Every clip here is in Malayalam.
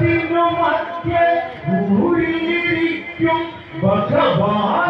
ലോകത്തിനു മധ്യേ ഊരിയിരിക്കും ഭഗവാനെ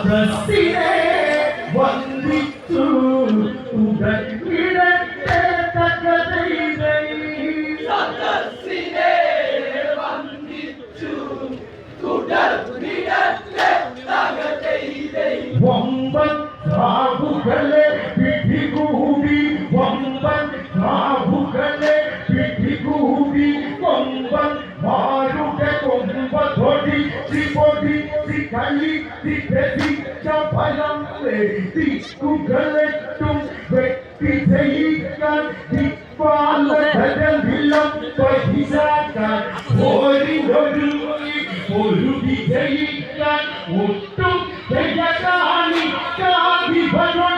സദസ്സിനെ വന്ദിച്ചു തകതയിലേ സദസ്സിനെ വന്ദിച്ചു തുടർന്നിടത്തെ തകതയിലേ വമ്പൻ मुट्टू भैया कहानी का भी भजन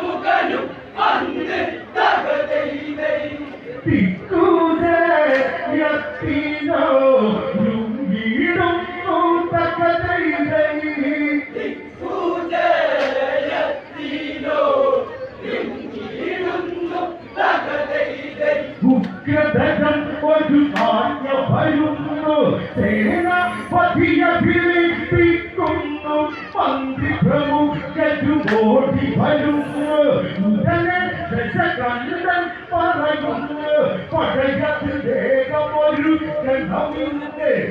ലിംഗിടുന്നു തകതയിലേ ഉഗ്രതകം ഒരു ആജ്ഞ വരുന്നു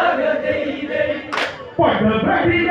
തീർത്തു തകതൈതൈ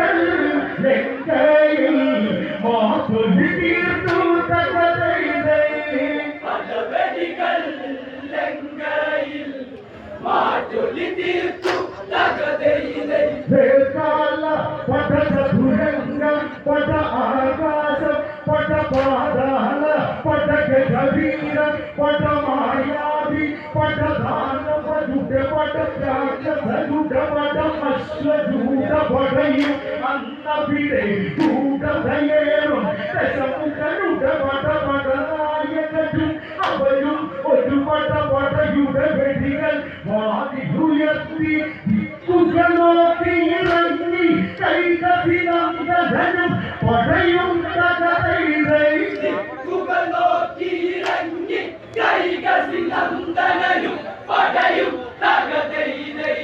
ദശമുഖനുട പട പടനായകരും അവരും ഒരു പട പടയുടെ വെടികൾ വാതിയുയർത്തി ദിക്കുകളോക്കി ഇറങ്ങി കൈകതിനന്ദനും പടയും തകതൈതൈ ദിക്കുകൾ നോക്കിയിറങ്ങി കൈകസി നന്ദനനും പടയും തകതൈതൈ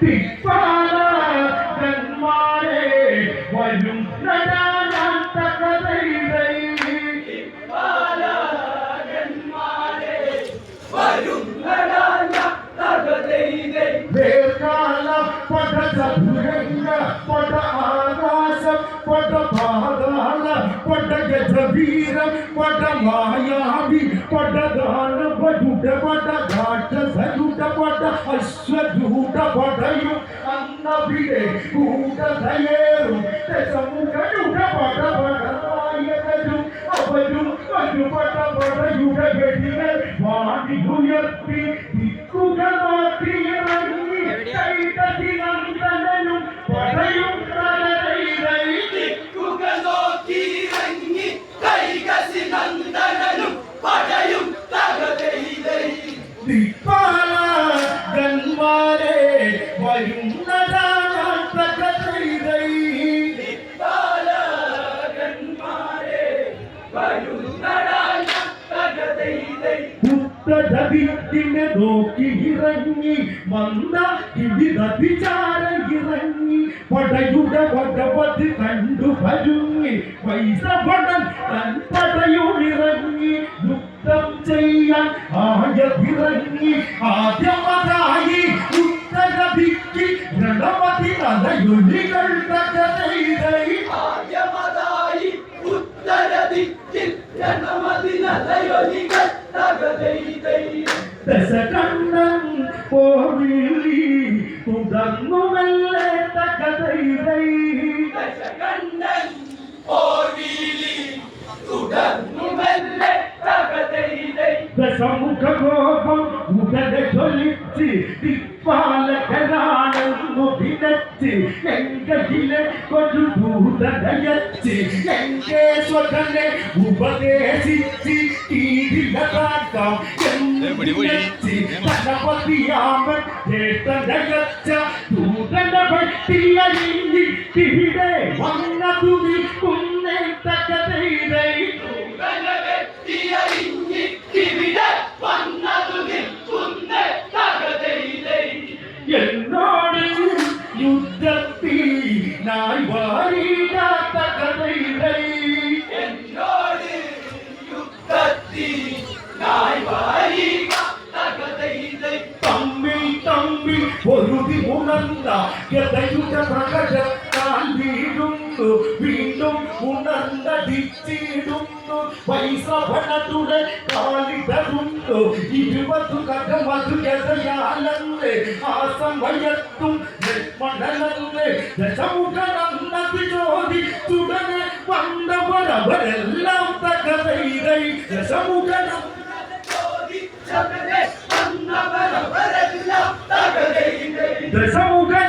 ദിക്പാലകന്മാരെ വരും തകതൈതൈ വേർക്കാല പട ചതുരംഗ ഗജവീര പട മായാവി പട ദാനവരുട പട രാക്ഷസരുട പട അശ്വജൂട പടയും അന്നവിടെ ഇറങ്ങി വന്ന വിചാര ഇറങ്ങി പടയുടെ വടപതി കണ്ടു പരുങ്ങി പടൻ തൻ പടയുമിറങ്ങി യുദ്ധം ചെയ്യാൻ ആയതിറങ്ങി ആദ്യമതായി എങ്കേശ്വരനെ ഉപദേശിച്ച് കീഴിലതാക്കാം എന്ന് വിനച്ച് ഗണപതിയാമൻ ചേട്ടനയച്ച ദൂതന ഭക്തിയഴിഞ്ഞി ഇവിടെ വന്നതു നിൽക്കുന്നേ തകതൈതൈ ഇരുപതു കഥമതു ഗതയാലെന്ന് ആ സമയത്തും ലക്ഷ്മണനെന്ന് ദശമുഖനന്നത് ചോദി തുടനെ വന്നവരവരെല്ലാം തകതൈതൈ ദശമുഖനം ചോദിച്ചവരെ വന്നവരവരെല്ലാം തകതൈതൈ ദശമുഖനന്നത്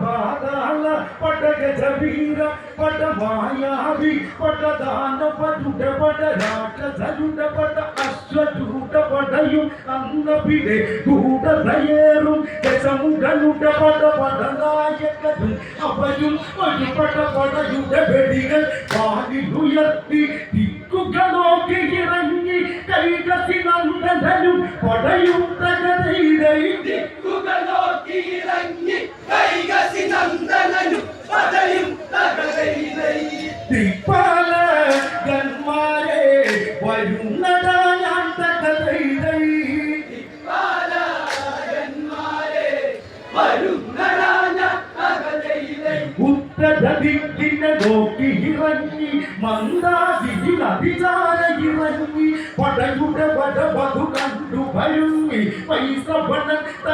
പട ചതുരംഗ പട ആകാശം പട പാതാള പട ഗജവീര പട മായാവി പട ദാനപടുട പട രാക്ഷസരുട പട അശ്വചൂട പടയും അന്നവിടെ ഗൂഢതയേറും ദശമുഖനുട പട പടനായകനും അവരും ഒരു പട പടയുടെ വെടികൾ വാനിലുയർത്തി ദിക്കുകളോക്കി ഇറങ്ങി കൈകസി നന്ദനും പടയും തകതൈതൈ ദിക്കുകൾ നോക്കി ഇറങ്ങി കൈകസി നന്ദനനും പടയും തകതൈതൈ ദിപ്പാല ഗന്മാരെ വരുന്നതാ ഞാൻ തകതൈതൈ ബാലകന്മാരെ വരുന്നരാഞ്ഞ തകതൈതൈ ഉത്തരദിക്കിനെ നോക്കി ഇറങ്ങി മന്ദാതിരി അതിചാര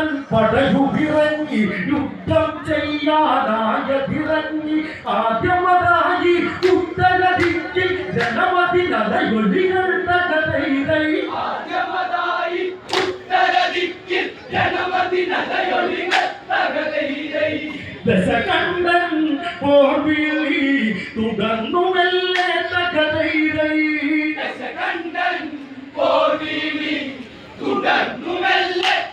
പണം തൻ പടയുവിറങ്ങി യുദ്ധം ചെയ്യാനായതിറങ്ങി. ആദ്യമതായി ഉത്തരദിക്കിൽ ജനമതി നലയൊലികൾ തകതൈതൈ ആദ്യമതായി ഉത്തരദിക്കിൽ ജനമതി നലയൊലികൾ തകതൈതൈ ദശകണ്ഠൻ പോർവിളി തുടർന്നുമെല്ലെ തകതൈതൈ ദശകണ്ഠൻ പോർവീമി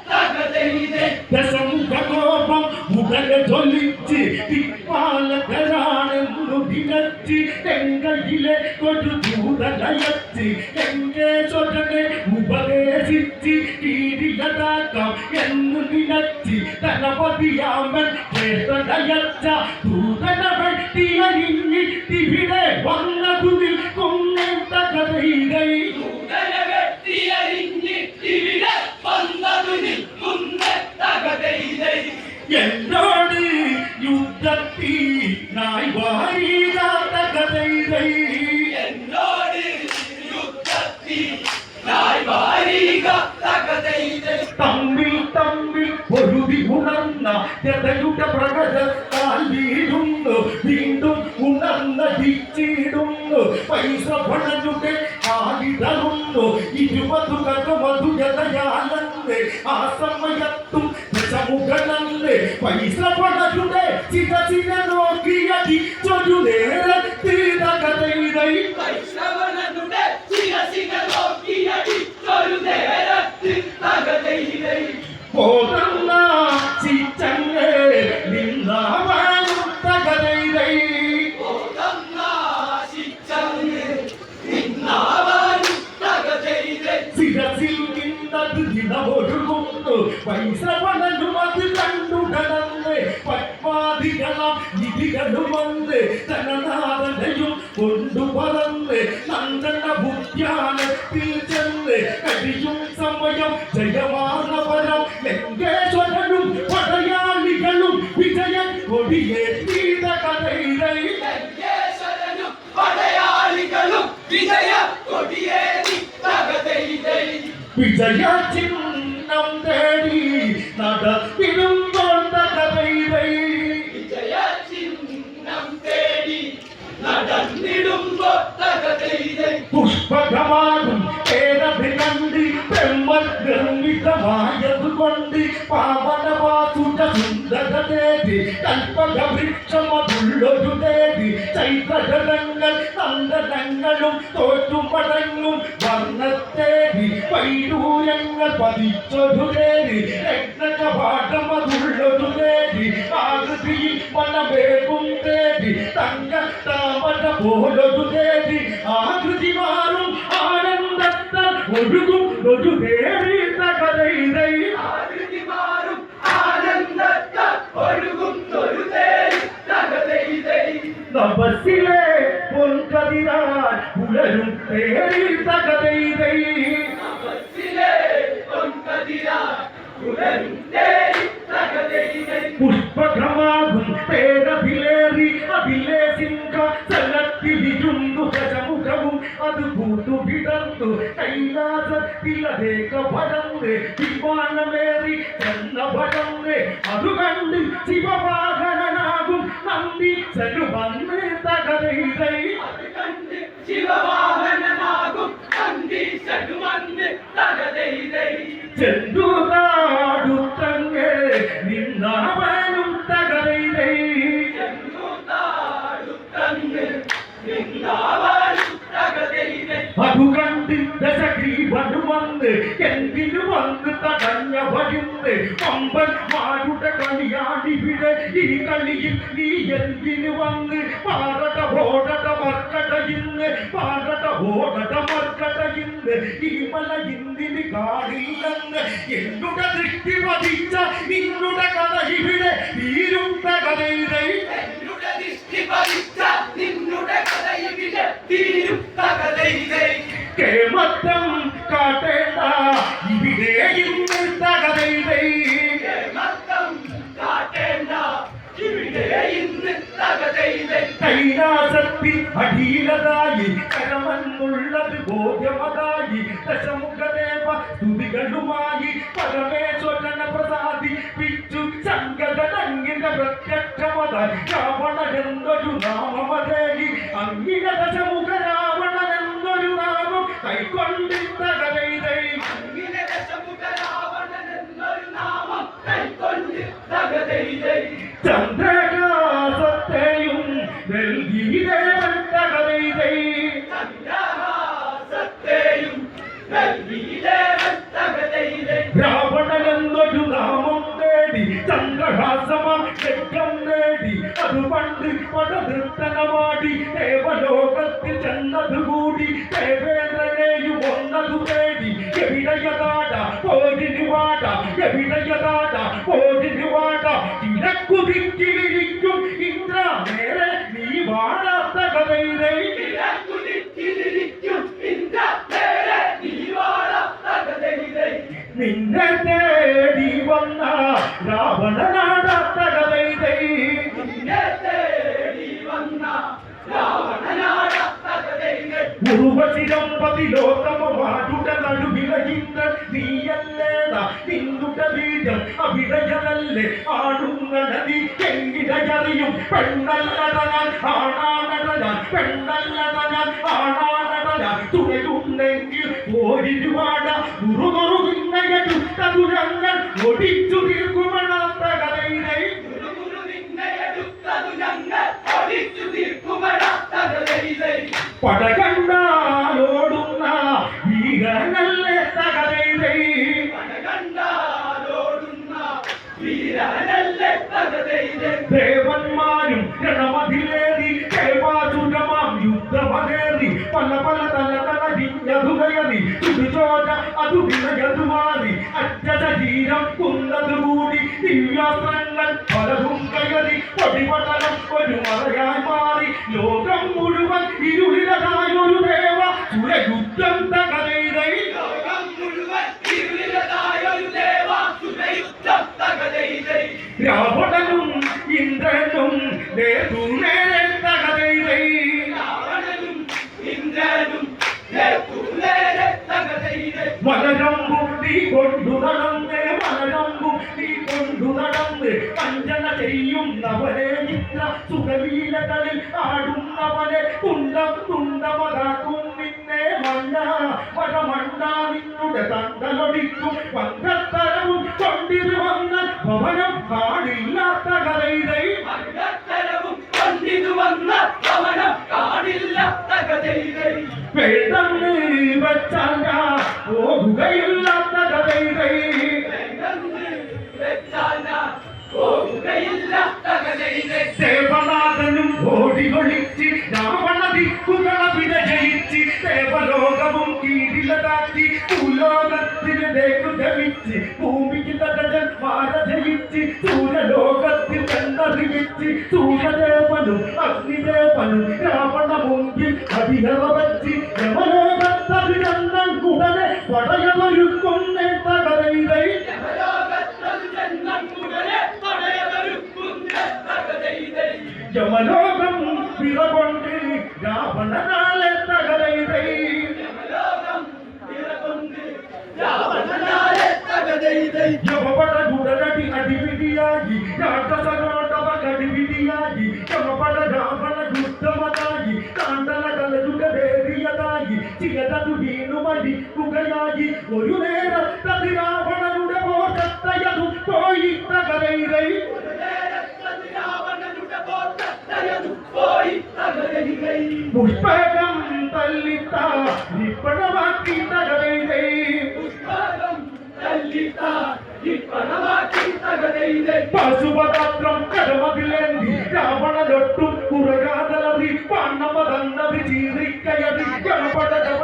തകതൈതൈ ദശമുഖകോപം ഉടല ജ്വലിച്ച് തിപ്പാലകരാണെന്നു വിലച്ച് എങ്കയിലെ ഒരു ദൂതലയച്ച് എങ്കേശ്വരനെ ഉപദേശിച്ച് കീരിയതാക്കാം എന്ന് നിലച്ച് തലപതിയാമൻ കേട്ടയച്ച ദൂതന വെട്ടിയരിഞ്ഞി ഇവിടെ വന്നതു നിൽക്കുന്നേൻ തകതൈതൈ ദൂതന വെട്ടിയരിഞ്ഞിട്ടിവിടെ വന്നതു നിൽക്കുന്ന തകതൈതൈ എന്നോട് യുദ്ധത്തിൽ നായ് വാരികാത്ത കഥൈതൈ എന്നോട് യുദ്ധത്തിൽ നായ് വാരിക തകതൈതൈ തമ്മിൽ തമ്മിൽ പൊരുതി ഉണർന്ന ജതയുടെ പ്രകടത്താൽ আহসান মাইয়াত അത് കണ്ടുടനന്ന് പത്മാതികളും നിധികളുമന്ന് തനനാഥനയും കൊണ്ടുപറന്ന് നന്ദന ബുദ്ധ്യാനത്തിൽ ചെന്ന് കഴിയും സമയം ജയമാർന്നവരം ലങ്കേശ്വരനും പടയാളികളും വിജയം കൊടിയേറ്റീത കഥയിലൈ ലങ്കേശ്വരനും പടയാളികളും വിജയ കൊടിയേറി തകതൈതൈ വിജയ ബ്രഹ്മനിർമ്മിതമായതുകൊണ്ട് പാവനവാസുര സുന്ദര ദേവി കൽപ്പക വൃക്ഷമതുള്ളൊരു ദേവി ചൈത്രജലങ്ങൾ നന്ദനങ്ങളും തോറ്റുമടങ്ങും വർണ്ണത്തേവി വൈഡൂര്യങ്ങൾ പതിച്ചൊരു ദേവി രത്നകപാഠമതുള്ളൊരു ദേവി ആകൃതിയിൽ വനവേകും ദേവി തങ്ക താമര പോലൊരു ദേവി ആകൃതി മാറും ആനന്ദത്താൽ ഒഴുകും ഒരു ദേവി தபசிலே பொன் கதிராய் உழலும் தேரில் தகதைதை புஷ்பகமாகும் பேரபிலேறி அபிலேசிங்க சலத்திலிருந்து கஜமுகமும் அது கூட்டு விடர்ந்து கைலாசத்தில் அதேக படந்து விமானமேறி சென்ன படந்து அது கண்டு சிவவாகனாகும் പടന്ന് വന്ന് കണ്ട് ശിവവാഹനമാകും നന്ദി ചെലുവന്ന് തകരൈതൈ തകരൈതൈ ചെന്നുതാ ഇവന് വന്ന് എന്തിനു വന്ന് തടഞ്ഞ വരുന്ന് പമ്പന്മാരുടെ കളിയാടിവിടെ ഈ കളിയിൽ നീ എന്തിനു വന്ന്? പാറട ഓടട മർക്കട ഇന്ന്. പാറട ഓടട മർക്കട ഇന്ന്. ഈ മല ഇന്ദിന് കാടില്ലെന്ന് എന്നുടെ ദൃഷ്ടി പതിച്ച നിന്നുടെ കഥ ഇവിടെ തീരുന്ന കഥയുടെ ദൃഷ്ടി പതിച്ച നിന്നുടെ കഥ ഇവിടെ ഇന്ന് തകതയിലെ മർദ്ദം കാട്ടേണ്ട. ഇവിടെയും തകതയിലെ കൈലാസത്തിൽ അടിയിലതായി കരമെന്നുള്ളത് ബോധ്യമതായി ദശമുഖദേവ സ്തുതികളുമായി പരമേശ്വരനെ പ്രസാദിപ്പിച്ചു. സംഗതനങ്ങിന്റെ രാവണ രാവണനെന്നൊരു നാമമതേകി അങ്ങിക ദശമുഖ കൈക്കൊണ്ട് തകതയിലെ ചന്ദ്രകാസത്തെയും നൽകിയിലേവൻ തകതയിലെ രാവണനെന്നൊരു നാമം തേടി ചന്ദ്രഹാസമ അത് നൃത്തനമാടി ദേവലോകത്തിൽ ചെന്നതുകൂടി ദേവേന്ദ്രനെയും ഒന്നതു തേടി. എവിടയതാട? പോരിനുവാട എവിടയതാട? പോരിനുവാട ഇരക്കുതിക്കിലിരിക്കും ഇന്ദ്ര. നേരെ നീ വാടാത്ത കഥയിലെ. കിഴക്കുതിക്കിലിരിക്കും ഇന്ദ്ര. നേരെ നീ വാഴ തകതയിലെ നിന്നെ തേടി വന്ന രാവണനാടാത്ത കഥയിലെ നിന്നെ തേടി വന്ന രാവണനാട തകതയിലെ ബീജം അവിടയനല്ലേ ആടുന്ന നദി എങ്കിടയറിയും പെണ്ണല്ലട ഞാൻ ആണാണട ഞാൻ പെണ്ണല്ലട ഞാൻ ആണാണട ഞാൻ തുണയുണ്ടെങ്കിൽ ഓരിരുവാട ഉറുതുറുന്നയടുത്തതുരങ്ങൾ ഒടിച്ചു തീർക്കുമണാത്ത കഥയിലെ ഗുരുഗുരു നിന്നെ പടകണ്ടാലോടുന്ന വീരനല്ലേ തകതയിലെ ദേവന്മാരും രണമതിലേറി ദേവാസുരമാം യുദ്ധമകേറി പല പല തല തലതിഞ്ഞതു കയറി ചുടുചോര അതു വിനയതു മാറി അറ്റ ശരീരം കുന്നതു കൂടി ദിവ്യാസ്ത്രങ്ങൾ പലതും കയറി പൊടിപടലം ഒരു മറയായി മാറി. ലോകം മുഴുവൻ ഇരുളിലതായൊരു ദേവ. സുരയുദ്ധം തകരയിലെ ലോകം മുഴുവൻ ഇരുളിലതായൊരു ദേവാസുരയുദ്ധം തകതയിലെ രാവണനും ഇന്ദ്രനും നേതുനേരെ തകരയിലെ രാവണനും ഇന്ദ്രനും നേരെ തകതയിലെ മലരമ്പും നീ കൊണ്ടു നടന്നു നടന്ന് വഞ്ചന ചെയ്യുന്നവരെ ഇത്ര സുഖലീലകളിൽ ആടുന്നവനെ തുണ്ടം തുണ്ടമതാക്കും നിന്നെ മണ്ണ. പരമണ്ണ നിന്നുടെ തണ്ടലൊടിക്കും വങ്കത്തരവും കൊണ്ടിരുവന്ന ഭവനം കാടില്ലാത്ത കഥയിലെ മംഗത്തരവും കൊണ്ടിരു വന്ന രാവണ മുമ്പിൽ അധികറ വച്ച് യമലോകത്തഭിനന്ദൻ കുടനെ പടയമൊരുക്കുന്നേ തകതയിലെ യമലോകം പിറകൊണ്ട് രാവണനാലെ തകരയിലെ യമലോകം നിറകൊണ്ട് രാവണനാലെ തകതയിലെ യമപട ഒരു നേരത്തതിരാവണരുടെ പോകത്തയതു പോയിട്ട കരയിരൈ പുഷ്പകം തല്ലിത്ത നിപ്പണമാക്കി തകരയിരൈ പുഷ്പകം തല്ലിത്ത നിപ്പണമാക്കി തകരയിരൈ പശുപതാത്രം കടമതിലെന്തി രാവണനൊട്ടും കുറയാതലറി പണ്ണമതന്നത് ജീവിക്കയതി ഗണപടകം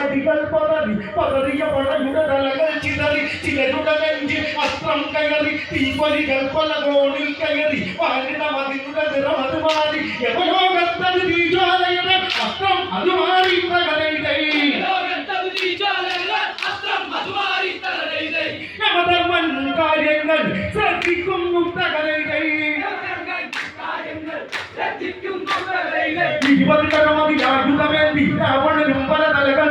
അടികൾ പതറി പതറിയ പടയുടെ തലകൾ ചിതറി ചിലരുടെ നെഞ്ചിൽ അസ്ത്രം കയറി തീപ്പൊലികൾ പല കോണിൽ കയറി വാലിന മതിയുടെ നിറം അത് മാറി യവലോകത്തത് തീജ്വാലയുടെ അസ്ത്രം അത് മാറി തകതൈതൈ യമധർമ്മൻ കാര്യങ്ങൾ ശ്രദ്ധിക്കുന്നു കാര്യങ്ങൾ ശ്രദ്ധിക്കുന്നു തകതൈതൈ ഇരുപതിലകമതിയാകുതമേന്തി രാവണനും പല തലകൾ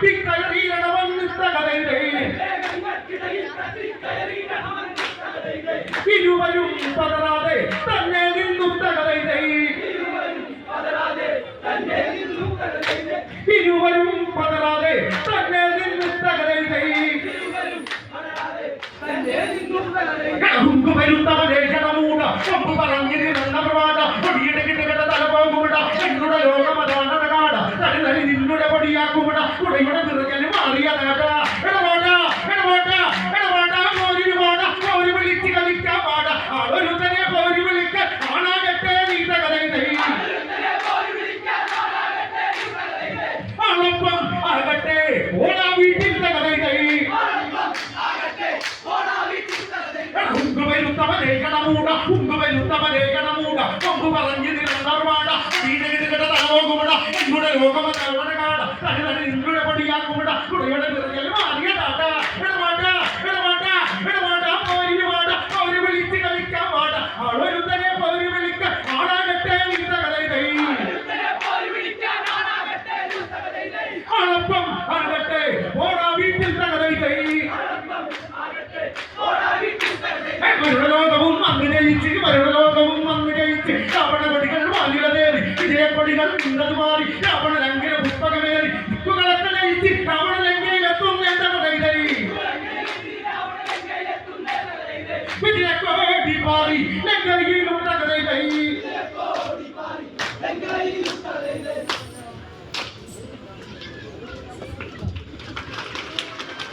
രഹമൻ തകതൈതൈ ഇരുവരും പതറാതെ തന്നെ നിന്നും തകതയിലേ ഇരുവരും പതറാതെ തന്നെ നിന്നു തകതൈതൈ ഇരുവരും പതറാതെ